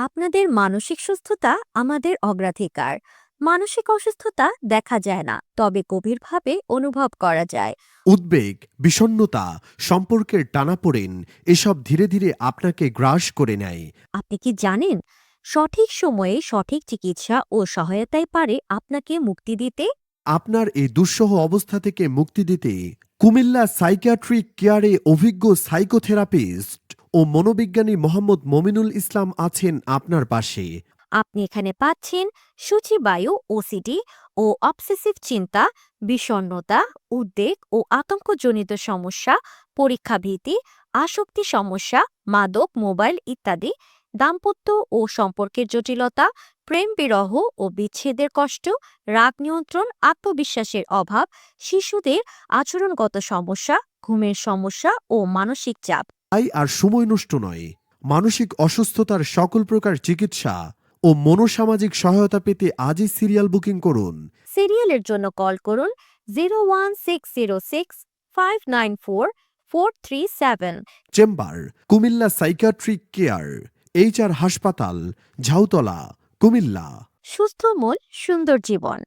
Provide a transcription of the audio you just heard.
আপনাদের মানসিক সুস্থতা আমাদের অগ্রাধিকার। মানসিক অসুস্থতা দেখা যায় না তবে গভীরভাবে অনুভব করা যায়। উদ্বেগ বিষণ্ণতা সম্পর্কের টানাপোড়েন এসব ধীরে ধীরে আপনাকে গ্রাস করে নেয়। আপনি কি জানেন সঠিক সময়ে সঠিক চিকিৎসা ও সহায়তায় পারে আপনাকে মুক্তি দিতে? আপনার এই দুঃসহ অবস্থা থেকে মুক্তি দিতে কুমিল্লা সাইকিয়াট্রিক কেয়ারে অভিজ্ঞ সাইকোথেরাপিস্ট ও মনোবিজ্ঞানী মোহাম্মদ মমিনুল ইসলাম আছেন আপনার পাশে। আপনি এখানে পাচ্ছেন সূচিবায়ু ওসিডি ও অবসেসিভ চিন্তা বিষণ্নতা উদ্বেগ ও আতঙ্কজনিত সমস্যা পরীক্ষা ভীতি আসক্তি সমস্যা, মাদক, মোবাইল ইত্যাদি দাম্পত্য ও সম্পর্কের জটিলতা প্রেম বিরহ ও বিচ্ছেদের কষ্ট রাগ নিয়ন্ত্রণ আত্মবিশ্বাসের অভাব শিশুদের আচরণগত সমস্যা ঘুমের সমস্যা ও মানসিক চাপ। তাই আর সময় নষ্ট নয়। মানসিক অসুস্থতার সকল প্রকার চিকিৎসা ও মনোসামাজিক সহায়তা পেতে আজই সিরিয়াল বুকিং করুন। সিরিয়ালের জন্য কল করুন zero one six zero six five nine four four three seven. Chamber Comilla psychiatric care. HR হাসপাতাল ঝাউতলা কুমিল্লা সুস্থ মন সুন্দর জীবন।